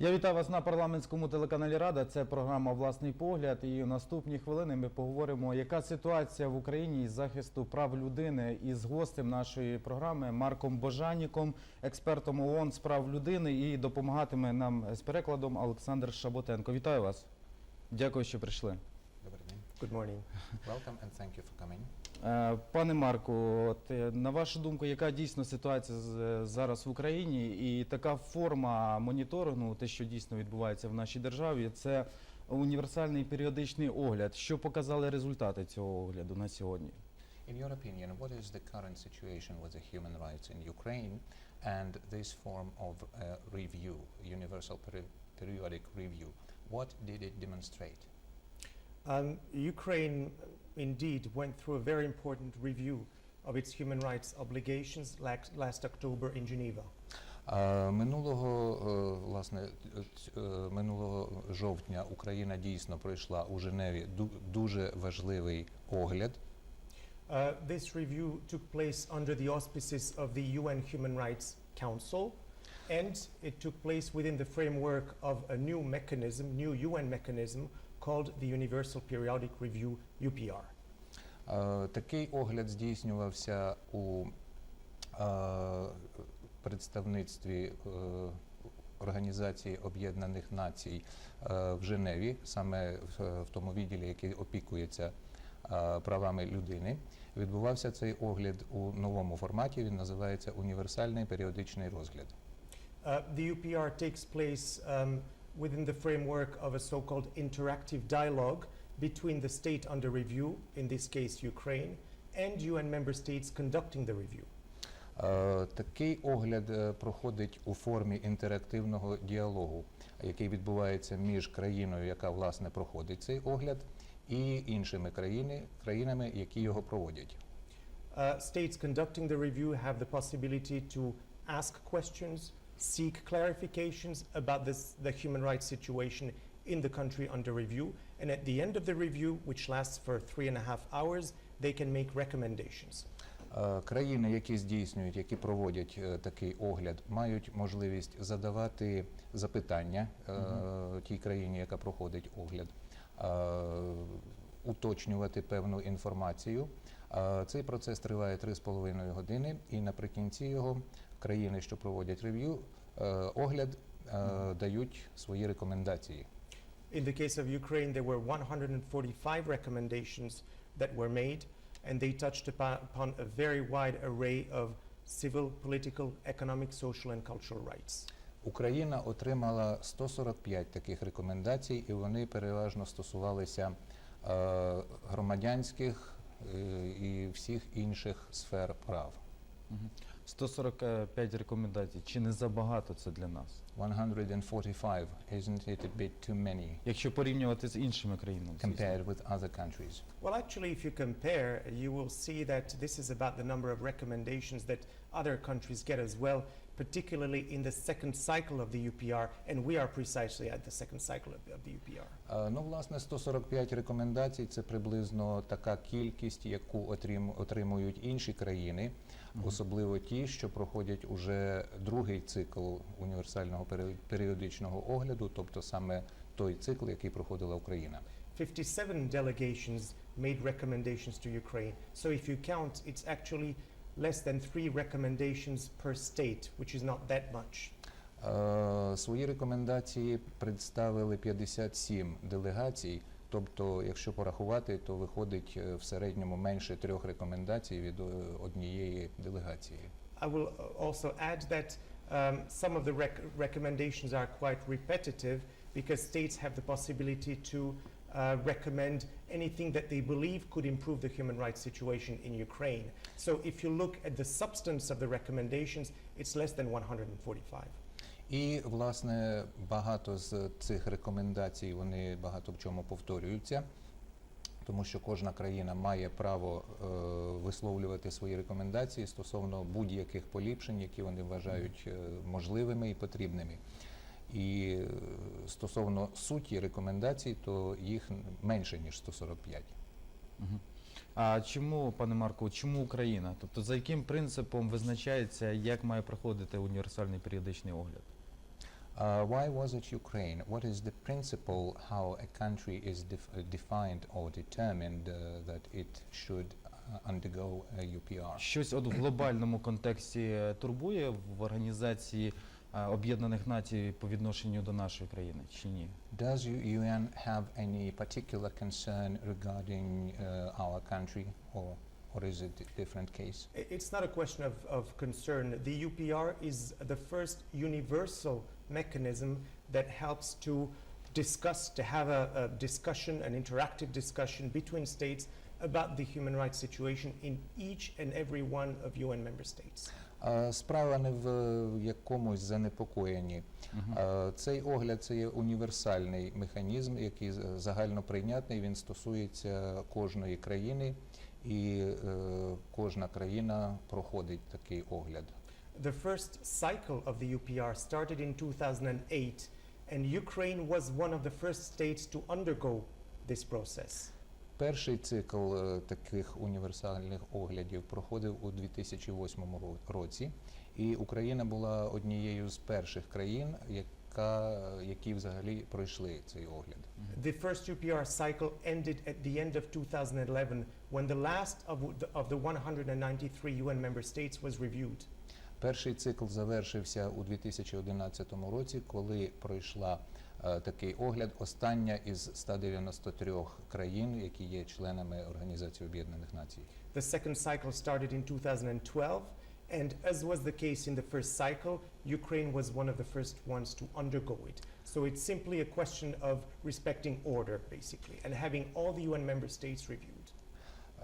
Я вітаю вас на парламентському телеканалі Рада. Це програма Власний погляд. І у наступні хвилини ми поговоримо, яка ситуація в Україні із захисту прав людини із гостем нашої програми Марком Божаніком, експертом ООН з прав людини, і допомагатиме нам з перекладом Олександр Шаботенко. Вітаю вас. Дякую, що прийшли. Добрий день. Good morning. Welcome and thank you for coming. Е, Пане Марку, от е, на вашу думку, яка дійсно ситуація з- зараз в Україні, і така форма моніторингу, те, що дійсно відбувається в нашій державі, це універсальний періодичний огляд. Що показали результати цього огляду на сьогодні? In your opinion, what is the current situation with the human rights in Ukraine and this form of uh, review, universal peri- periodic review? What did it demonstrate? Um, Ukraine indeed went through a very important review of its human rights obligations lax- last October in Geneva. Е, Минулого е, власне е, ць- е, минулого жовтня Україна дійсно пройшла у Женеві ду- дуже важливий огляд. Uh, this review took place under the auspices of the UN Human Rights Council, And it took place within the framework of a new mechanism, new UN mechanism called the Universal Periodic Review (UPR). Е, Такий огляд здійснювався у е, представництві е, Організації Об'єднаних Націй е, в Женеві, саме в, тому відділі, який опікується правами людини. Відбувався цей огляд у новому форматі. Він називається Універсальний періодичний розгляд. Uh, the UPR takes place um, within the framework of a so-called interactive dialogue between the state under review, in this case Ukraine, and UN member states conducting the review. Е, Такий огляд е, проходить у формі інтерактивного діалогу, який відбувається між країною, яка власне проходить цей огляд, і іншими країни, країнами, які його проводять. Uh, states conducting the review have the possibility to ask questions, seek clarifications about this, the human rights situation in the country under review, and at the end of the review, which lasts for three and a half hours, they can make recommendations. Е, Країни, які здійснюють, які проводять е, такий огляд, мають можливість задавати запитання е, тій країні, яка проходить огляд, е, уточнювати певну інформацію. Е, Цей процес триває 3,5 години, і наприкінці його країни, що проводять рев'ю, е, огляд, е, дають свої рекомендації. In the case of Ukraine, there were 145 recommendations that were made, and they touched upon a very wide array of civil, political, economic, social, and cultural rights. Україна отримала 145 таких рекомендацій, і вони переважно стосувалися е, громадянських е, і всіх інших сфер прав. 145 рекомендацій. Чи не забагато це для нас? 145, isn't it a bit too many Якщо порівнювати з іншими країнами, звісно. compared with other countries? Well, actually, if you compare, you will see that this is about the number of recommendations that other countries get as well, particularly in the second cycle of the UPR, and we are precisely at the second cycle of, of the UPR. Е, Ну, власне, 145 рекомендацій це приблизно така кількість, яку отрим- отримують інші країни, особливо ті, що проходять уже другий цикл універсального періодичного огляду, тобто саме той цикл, який проходила Україна. 57 delegations made recommendations to Ukraine. So if you count, it's actually less than three recommendations per state, which is not that much. Е, Свої рекомендації представили 57 делегацій. Тобто, якщо порахувати, то виходить е, в середньому менше трьох рекомендацій від е, однієї делегації. I will uh, also add that um, some of the rec- recommendations are quite repetitive because states have the possibility to uh, recommend anything that they believe could improve the human rights situation in Ukraine. So if you look at the substance of the recommendations, it's less than 145. І власне багато з цих рекомендацій вони багато в чому повторюються, тому що кожна країна має право е, висловлювати свої рекомендації стосовно будь-яких поліпшень, які вони вважають е, можливими і потрібними. І е, стосовно суті рекомендацій, то їх менше ніж 145. Мгм. А чому, пане Марко, чому Україна? Тобто за яким принципом визначається, як має проходити універсальний періодичний огляд? Uh, why was it Ukraine? What is the principle how a country is def- defined or determined uh, that it should uh, undergo a UPR? Щось от в глобальному контексті е, турбує в організації Об'єднаних Націй по відношенню до нашої країни чи ні? Does U- UN have any particular concern regarding uh, our country, or or is it a different case? I- It's not a question of, of concern. The UPR is the first universal mechanism that helps to discuss, to have a, a discussion, an interactive discussion between states about the human rights situation in each and every one of UN member states. Справа не в якомусь занепокоєнні. А, Цей огляд це є універсальний механізм, який загально прийнятний. Він стосується кожної країни, і е, кожна країна проходить такий огляд. The first cycle of the UPR started in 2008, and Ukraine was one of the first states to undergo this process. Перший цикл е, таких універсальних оглядів проходив у 2008 ро- році, і Україна була однією з перших країн, яка, які взагалі пройшли цей огляд. The first UPR cycle ended at the end of 2011 when the last of, the- of the 193 UN member states was reviewed. Перший цикл завершився у 2011 році, коли пройшла е, такий огляд остання із 193 країн, які є членами Організації Об'єднаних Націй. The second cycle started in 2012, and as was the case in the first cycle, Ukraine was one of the first ones to undergo it. So it's simply a question of respecting order, basically, and having all the UN member states reviewed.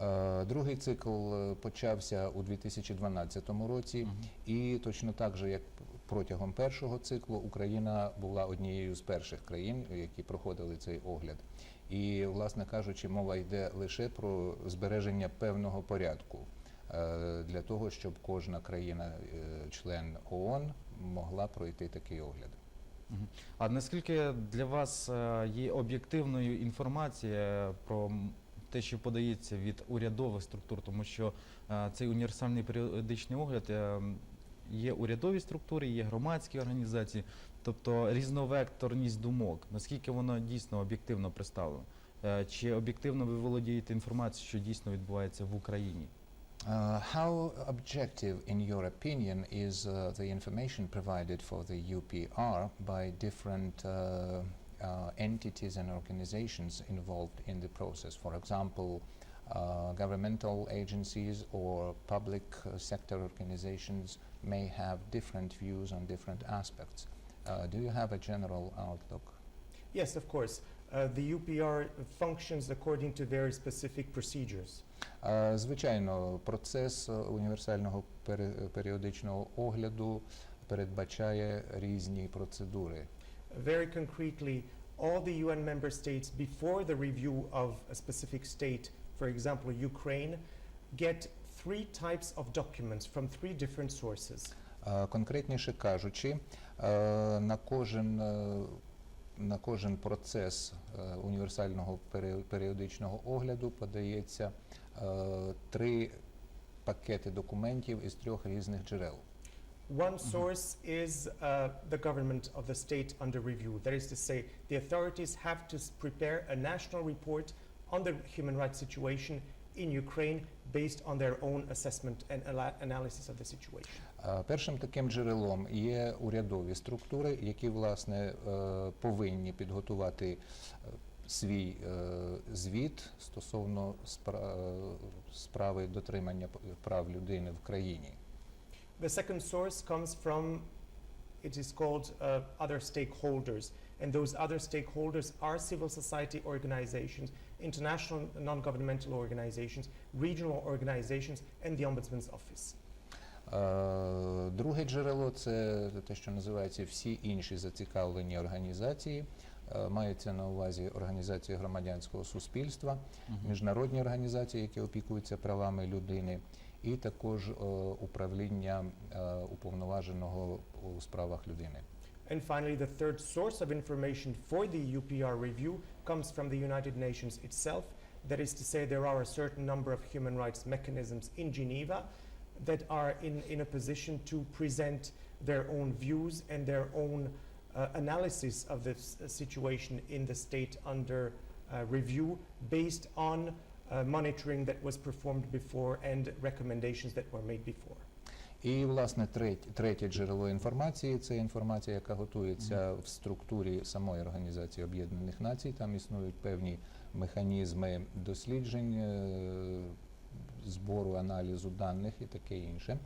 Е, Другий цикл е, почався у 2012 році, і точно так же, як протягом першого циклу, Україна була однією з перших країн, які проходили цей огляд. І, власне кажучи, мова йде лише про збереження певного порядку е, для того, щоб кожна країна, е, ООН, могла пройти такий огляд. А наскільки для вас е, є об'єктивною інформація про те, що подається від урядових структур, тому що цей універсальний періодичний огляд є урядові структури, є громадські організації, тобто різновекторність думок. Наскільки воно дійсно об'єктивно представлено? Е, Чи об'єктивно ви володієте інформацією, що дійсно відбувається в Україні? Uh, how objective, in your opinion, is uh, the information provided for the UPR by different uh, uh, entities and organizations involved in the process? For example, uh, governmental agencies or public uh, sector organizations may have different views on different aspects. Uh, do you have a general outlook? Yes, of course. Uh, the UPR functions according to very specific procedures. Е, Звичайно, процес е, універсального пере- періодичного огляду передбачає різні процедури. Very concretely, all the UN member states, before the review of a specific state, for example, Ukraine, get three types of documents from three different sources. Е, Конкретніше кажучи, е, на кожен, е, на кожен процес е, універсального пере- періодичного огляду подається е, три пакети документів із трьох різних джерел. One source is uh, the government of the state under review. That is to say, the authorities have to s- prepare a national report on the human rights situation in Ukraine based on their own assessment and analysis of the situation. Е, Першим таким джерелом є урядові структури, які власне е, повинні підготувати е, свій е, звіт стосовно е, справи дотримання прав людини в країні. The second source comes from, it is called uh, other stakeholders. And those other stakeholders are civil society organizations, international non-governmental organizations, regional organizations, and the Ombudsman's Office. Е, Друге джерело це те, що називається всі інші зацікавлені організації. Е, Мається на увазі організації громадянського суспільства, міжнародні організації, які опікуються правами людини, і також е, управління е, уповноваженого у справах людини. And finally, the third source of information for the UPR review comes from the United Nations itself. That is to say, there are a certain number of human rights mechanisms in Geneva that are in, in a position to present their own views and their own uh, analysis of the s- situation in the state under uh, review based on uh, monitoring that was performed before and recommendations that were made before. І, власне, третє, третє джерело інформації це інформація, яка готується в структурі самої Організації Об'єднаних Націй. Там існують певні механізми досліджень, е, збору, аналізу даних і таке інше.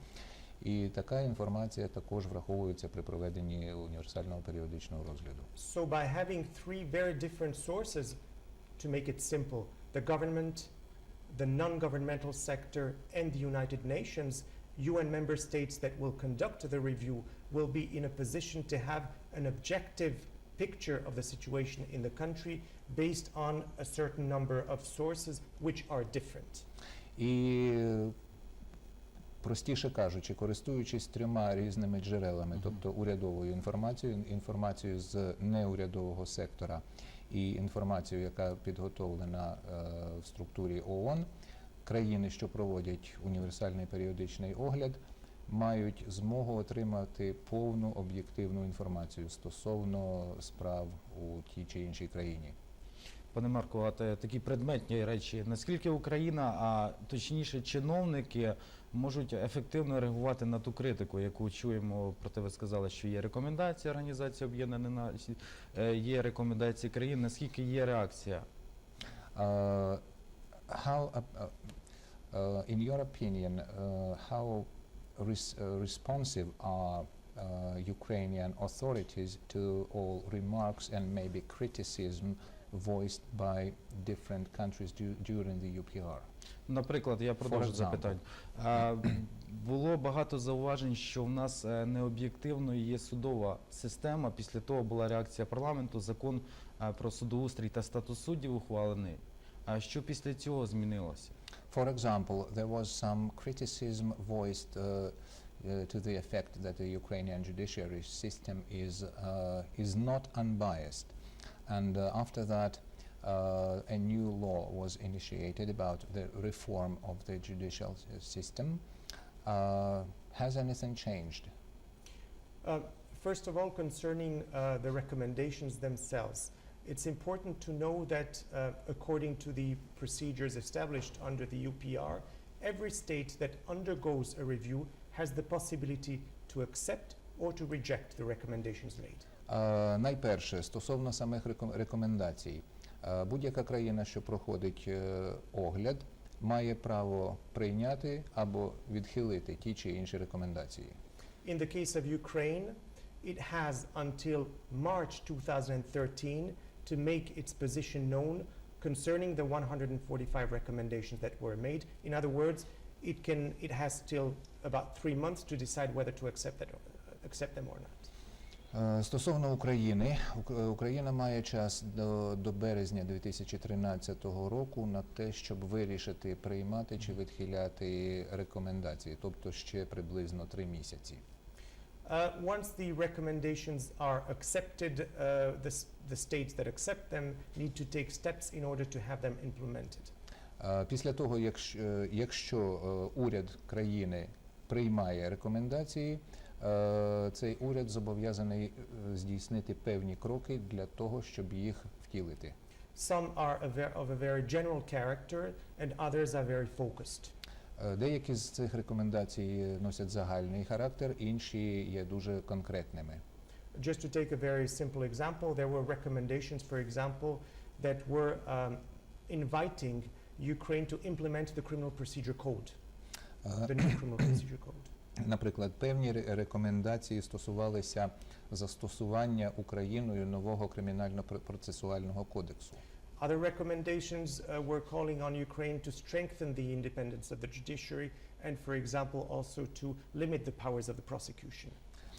І така інформація також враховується при проведенні універсального періодичного розгляду. So by having three very different sources, to make it simple, the government, the non-governmental sector, and the United Nations, UN member states that will conduct the review will be in a position to have an objective picture of the situation in the country based on a certain number of sources which are different. І простіше кажучи, користуючись трьома різними джерелами, тобто урядовою інформацією, інформацією з неурядового сектора і інформацією, яка підготовлена е, в структурі ООН, країни, що проводять універсальний періодичний огляд, мають змогу отримати повну об'єктивну інформацію стосовно справ у тій чи іншій країні. Пане Марко, а такі предметні речі. Наскільки Україна, а точніше чиновники, можуть ефективно реагувати на ту критику, яку чуємо? Проте ви сказали, що є рекомендації Організації Об'єднаних Націй, е, є рекомендації країн. Наскільки є реакція? Uh, how, uh, uh, in your opinion, uh, how res- uh, responsive are uh, Ukrainian authorities to all remarks and maybe criticism voiced by different countries du- during the UPR? Наприклад, я продовжу запитання. Було багато зауважень, що в нас е, необ'єктивно є судова система. Після того була реакція парламенту, закон е, про судоустрій та статус суддів ухвалений. А що після цього змінилося? For example, there was some criticism voiced uh, uh, to the effect that the Ukrainian judiciary system is uh, is not unbiased, and uh, after that, uh, a new law was initiated about the reform of the judicial system. Uh, has anything changed? First of all, concerning the recommendations themselves, it's important to know that uh, according to the procedures established under the UPR, every state that undergoes a review has the possibility to accept or to reject the recommendations made. Е, Найперше, стосовно самих реком- рекомендацій, Е, будь-яка країна, що проходить е, огляд, має право прийняти або відхилити ті чи інші рекомендації. In the case of Ukraine, it has until March 2013 to make its position known concerning the 145 recommendations that were made. In other words, it can it has till about three months to decide whether to accept that accept them or not. Е, Стосовно України, Ук- е, Україна має час до, до березня 2013 року на те, щоб вирішити приймати чи відхиляти рекомендації, тобто ще приблизно три місяці. Uh, once the recommendations are accepted, uh, the, the states that accept them need to take steps in order to have them implemented. Е, Після того, якщо, е, якщо е, уряд країни приймає рекомендації, е, цей уряд зобов'язаний е, здійснити певні кроки для того, щоб їх втілити. Some are a ver- of a very general character, and others are very focused. Е, Деякі з цих рекомендацій носять загальний характер, інші є дуже конкретними. Just to take a very simple example, there were recommendations, for example, that were um, inviting Ukraine to implement the criminal procedure code, Е, the new criminal procedure code. Наприклад, певні рекомендації стосувалися застосування Україною нового кримінально-процесуального кодексу. Other recommendations uh, were calling on Ukraine to strengthen the independence of the judiciary and, for example, also to limit the powers of the prosecution.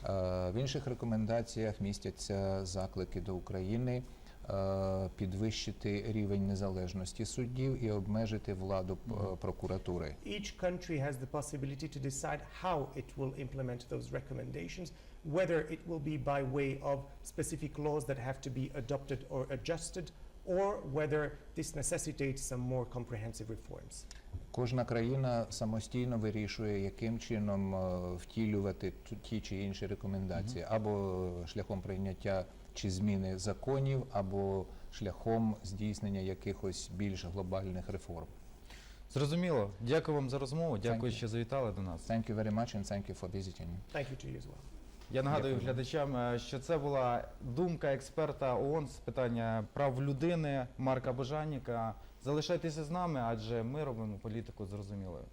Е, В інших рекомендаціях містяться заклики до України е, підвищити рівень незалежності суддів і обмежити владу прокуратури. Each country has the possibility to decide how it will implement those recommendations, whether it will be by way of specific laws that have to be adopted or adjusted, or whether this necessitates some more comprehensive reforms. Кожна країна самостійно вирішує, яким чином е, втілювати ті чи інші рекомендації, або шляхом прийняття чи зміни законів, або шляхом здійснення якихось більш глобальних реформ. Зрозуміло. Дякую вам за розмову. Дякую, що завітали до нас. Thank you very much and thank you for visiting. Thank you to you as well. Я нагадую Дякую. глядачам, е, що це була думка експерта ООН з питання прав людини Марка Божаніка. Залишайтеся з нами, адже ми робимо політику зрозумілою.